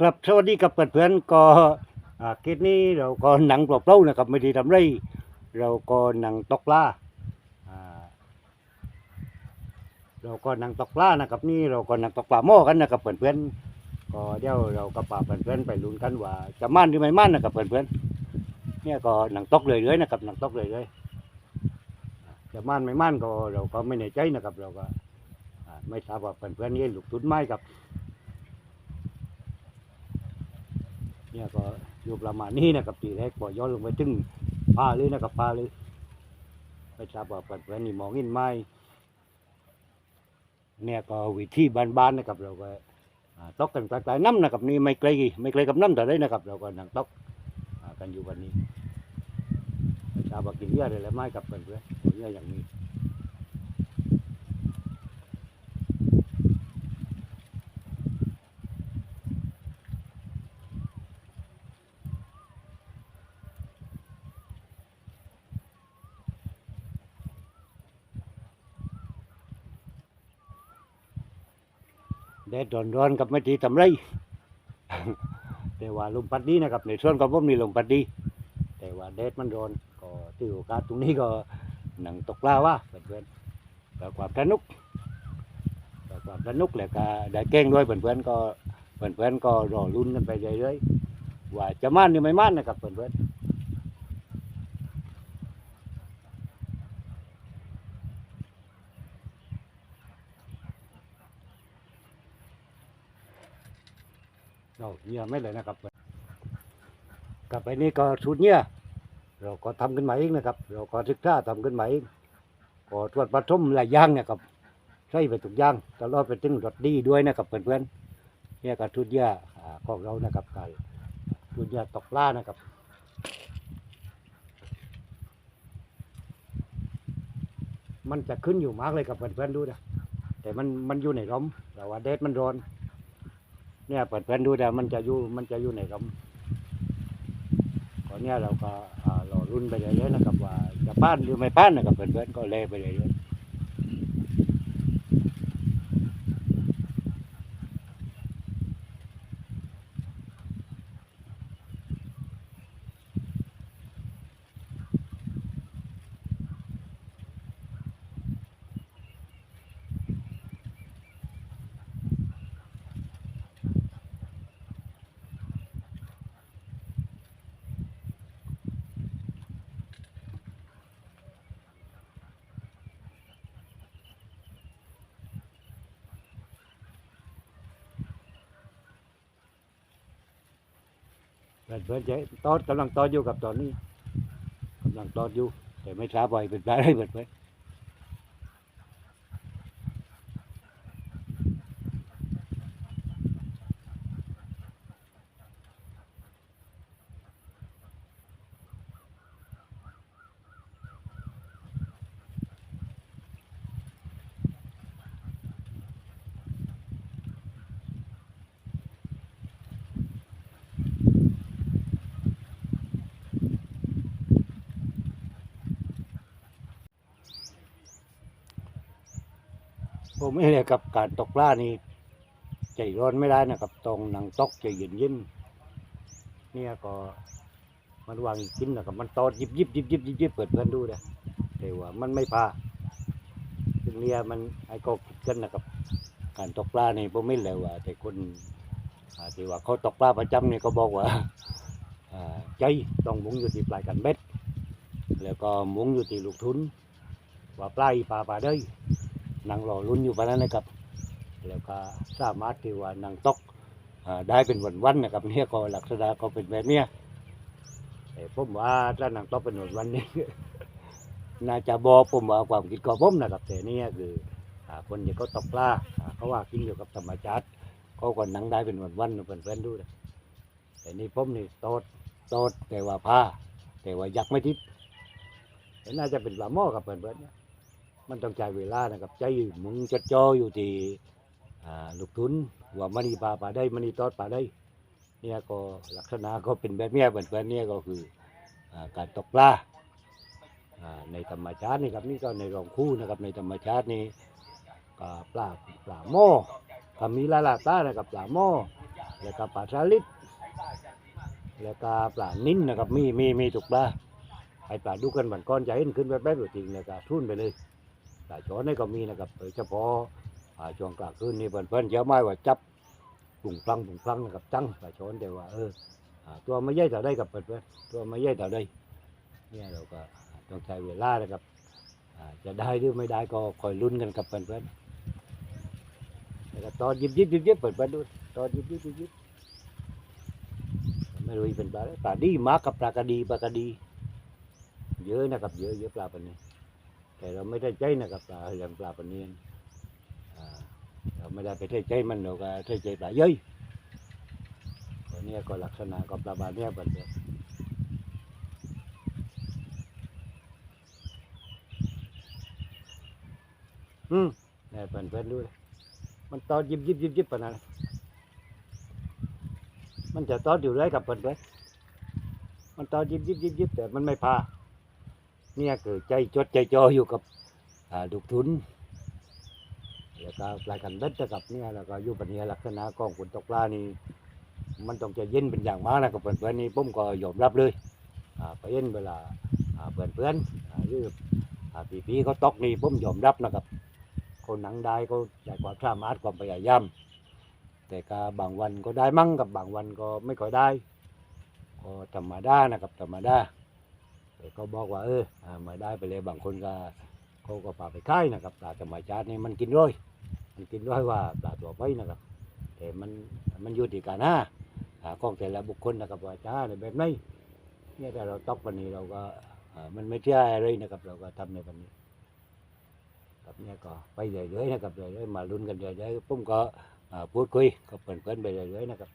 ครับสวัสดีกับเพื่อนๆก็อ่าคลิปนี้เราก็หนังเปล่าๆนะครับไม่ได้ทำไรเราก็หนังตกปลาอ่าเราก็หนังตกปลานะครับนี่เราก็หนังตกปลาหม้อกันนะครับเพื่อนๆก็เดี๋ยวเราก็พาเพื่อนๆไปลุ้นกันว่าจะมั่นหรือไม่มั่นนะครับเพื่อนๆเนี่ยก็หนังตกเลยเลยๆนะครับหนังตกเลยเลยๆจะมั่นไม่มั่นก็เราก็ไม่แน่ใจนะครับ เราก็ไม่ทราบว่าเพื่อนๆนี่หลูกทุนไหมครับ เนี่ยก็อยู่ประมาณนี้นะครับตีแรกปล่อย้อนลงไปถึงพาเลยนะครับพาเลยไม่ทราบว่าเพื่อนๆนี่มองเห็นไหมเนี่ยก็วิธีบ้านๆนะครับเราก็ตอกกันกลางๆน้ำนะครับนี่ไม่ไกลไม่ไกลกับน้ำแต่ได้นะครับ เราก็นั่งตอ่ากันอยู่วันนี้ไม่ทราบว่ากินเยอะอะไรไหมกับเพื่อนๆกินเยอะอย่างนี้ ดดร้อนๆกับไม่ทีทำไรแต่ว่าลมพัดดีนะครับ ในส่วนของผมนี่ลมพัดดี แต่ว่าแดดมันร้อนก็ถือโอกาสตรงนี้ก็หนังตกปลาว่าเพื่อนๆก็ความสนุกก็ความสนุกแหละก็ได้แกล้งด้วยเพื่อนๆก็เพื่อนๆก็รอลุ้นกันไปเรื่อยๆว่าจะมั่นหรือไม่มั่นนะครับเพื่อนๆ เราเนี่ยไม่เลยนะครับกลับไปนี่ก็ชุดเนี่ยเราก็ทำขึ้นมาเองนะครับ เราก็ศึกษาทำขึ้นมาเองก็ตรวจผสมหลายอย่างเนะครับใช้ไปทุกอย่างตลอดไปถึงรสดีด้วยนะครับเพื่อนๆเนี่ยก็ชุดเนี่ยของเรานะครับการชุดเนี่ยตกล่านะครับมันจะขึ้นอยู่มากเลยกับเพื่อนๆดูนะแต่มันมันอยู่ในร่มแต่ว่าแดดมันร้อน เนี่ยเปิดเพื่อนดูแต่มันจะอยู่มันจะอยู่ในครับก่อนเนี่ยเราก็อ่ารอรุ่นไปเรื่อยๆนะครับว่าจะป้านหรือไม่ป้านนะครับเพื่อนๆก็เล่ไปเรื่อยๆ เพื่อนๆจตอนกำลังตอนอยู่กับตอนนี้กำลังตอนอยู่ แต่ไม่ทราบว่าเป็นอะไรเหมือนๆผม ไม่เลยกับการตกปลานี่ใจร้อนไม่ได้นะครับตรงหนังตกใจเย็นเย็นเนี่ยก็มันวางกินนะครับมันตอดยิบยิบยิบยิบยิบยิบเปิดเพื่อนดูนะแต่ว่ามันไม่พาซึ่งเนี่ยมันไอ้ก็คิดกันนะครับ การตกปลานี่ผมไม่เลยว่า แต่คนอาที่ว่าเขาตกปลาประจำเนี่ยเขาบอกว่าใจต้องมุงอยู่ที่ปลายกันเบ็ดแล้วก็มุงอยู่ที่ลูกทุนว่าปลายปลาปลาได้ นั่งรอลุ้นอยู่ปานนั้นนะครับ แล้วก็สามารถที่ว่านั่งตกได้เป็นวันๆนะครับเนี่ยก็ลักษณะก็เป็นแบบเนี้ยแต่ผมว่าถ้านั่งตกเป็นวันๆนี่น่าจะบอผมว่าความคิดของผมนะครับแต่เนี่ยคืออ่าคนที่เขาตกปลาเขาว่ากินอยู่กับธรรมชาติเขาก็นั่งได้เป็นวันๆเพื่อนดูนะแต่นี่ผมนี่โตดโตดแต่ว่าผ้าแต่ว่ายักไม่ทิพย์น่าจะเป็นปลาหม้อกับเพื่อนๆเนี่ย มันต้องใช้เวลานะครับใจมึงจะจออยู่ที่ลูกทุนว่ามันนี่ปลาปลาได้มันนี่ตอดปลาได้ เนี่ยก็ลักษณะก็เป็นแบบนี้เหมือนกันเนี่ยก็คืออการตกปลาในธรรมชาตินี่ครับนี่ก็ในรองคู่นะครับในธรรมชาตินี่ก็ปลาปลาหม้อก็มีลายๆปลานะครับปลาหม้อแล้วก็ปลาสลิดแล้วก็ปลานิ้นนะครับมีมีมีถูกปลาไอปลาดูกันบันก้อนจะเห็นขึ้นแบบแบบจริงแล้วก็ทุ่นไปเลย ปลาช้อนนี่ก็มีนะครับโดยเฉพาะช่วงกลางคืนนี่เพื่อนๆเจ้าไม้ว่าจับปุ่งพลังปุ่งพลังนะครับตั้งปลาช้อนแต่ว่าเออตัวไม่ใหญ่เท่าใดกับเพื่อนๆตัวไม่ใหญ่เท่าใดเนี่ยเราก็ต้องใช้เวลานะครับจะได้หรือไม่ได้ก็คอยลุ้นกันกับเพื่อนๆแล้วก็ตอนยิบยิบยิบยิบเปิดเพื่อนๆดูตอนยิบยิบยิบยิบไม่รู้เป็นปลาอะไรปลาดีมากกับปลากระดีปลากระดี เยอะนะครับเยอะเยอะปลาปนนี้ แต่เราไม่ได้ใจนะครับปลาเรื่องปลาปนนี้เราไม่ได้ไปได้ใจมันเราก็ได้ใจปลาเย้ยตัวนี้ก็ลักษณะก็ปลาบาเนี้ยเป็นแบบอืมเนี่ยเป็นเพื่อนๆดูเลยมันตอนยิบยิบยิบยิบปะนั้นมันจะตอนอยู่ไรกับเพื่อนเพื่อนๆมันตอนยิบยิบยิบยิบแต่มันไม่พา เนี่ยคือใจจดใจจ่ออยู่กับอ่าลูกทุนแล้วก็ปลายกันเบ็ดนะครับเนี่ยแล้วก็อยู่ปัญญาลักษณะของฝนตกปลานี่มันต้องใจเย็นเป็นอย่างมากนะครับเพื่อนๆนี่ผมก็ยอมรับเลยไปเย็นเวลาเพื่อนๆหรือพี่ๆเขาตกนี่ผมยอมรับนะครับคนหนังได้ก็ใช้ความสามารถความพยายามแต่ก็บางวันก็ได้มั่งกับบางวันก็ไม่ค่อยได้ก็ธรรมดานะครับธรรมดา ก็บอกว่าเอออ่ามาได้ไปเลยบางคนก็เขาก็พาไปค่ายนะครับปลาธรรมชาตินี่มันกินร้อยมันกินร้อยว่าปลาตัวไปนะครับ แต่มันมันอยู่ที่การหาอ่าของแต่ละบุคคลนะครับว่าจะหาในแบบไหนเนี่ยแต่เราตอกวันนี้เราก็มันไม่ใช่อะไรนะครับ เราก็ทำในวันนี้ครับเนี่ยก็ไปเรื่อยๆนะครับเรื่อยๆมาลุ้นกันเรื่อยๆผมก็พูดคุยกับเพื่อนๆไปเรื่อยๆนะครับ